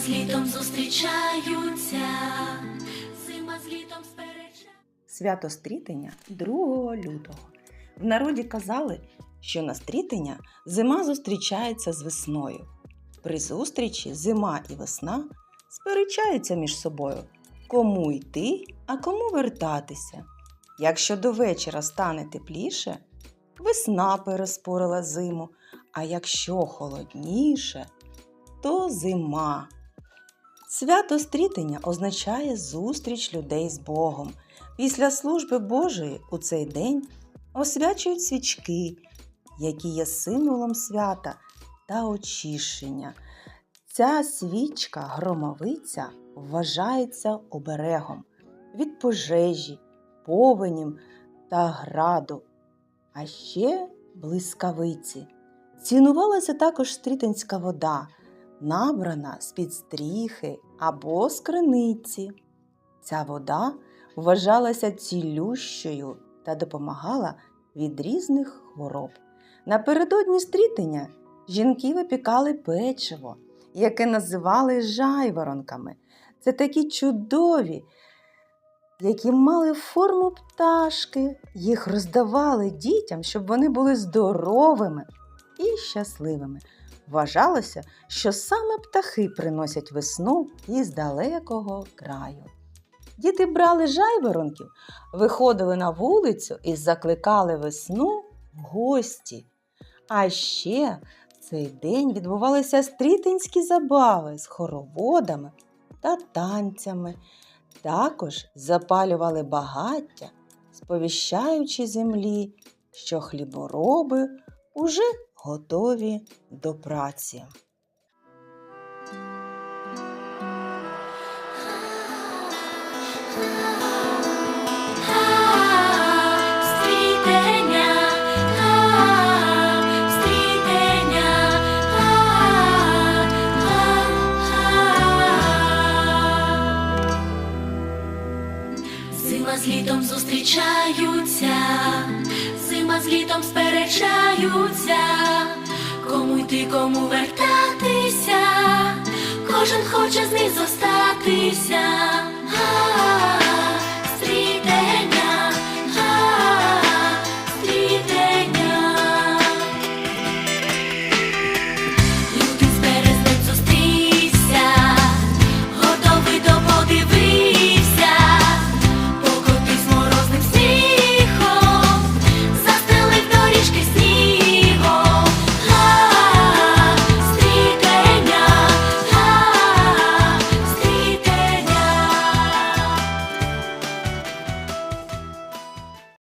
з літом зустрічаються, зима з літом сперечаються. Свято стрітення 2 лютого. В народі казали, що на стрітення зима зустрічається з весною. При зустрічі зима і весна сперечаються між собою, кому йти, а кому вертатися. Якщо до вечора стане тепліше, весна переспорила зиму, а якщо холодніше, то зима. Свято стрітення означає зустріч людей з Богом. Після служби Божої у цей день освячують свічки, які є символом свята та очищення. Ця свічка громовиця вважається оберегом від пожежі, повенів та граду, а ще блискавиці. Цінувалася також стрітинська вода, набрана з-під стріхи або з криниці. Ця вода вважалася цілющою та допомагала від різних хвороб. Напередодні стрітення жінки випікали печиво, яке називали жайворонками. Це такі чудові, які мали форму пташки. Їх роздавали дітям, щоб вони були здоровими і щасливими. Вважалося, що саме птахи приносять весну із далекого краю. Діти брали жайворонків, виходили на вулицю і закликали весну в гості. А ще в цей день відбувалися стрітинські забави з хороводами та танцями. Також запалювали багаття, сповіщаючи землі, що хлібороби уже готові до праці. Зима з літом зустрічаються, зима з літом сперечаються, кому йти, кому вертатися, кожен хоче з них зостатися.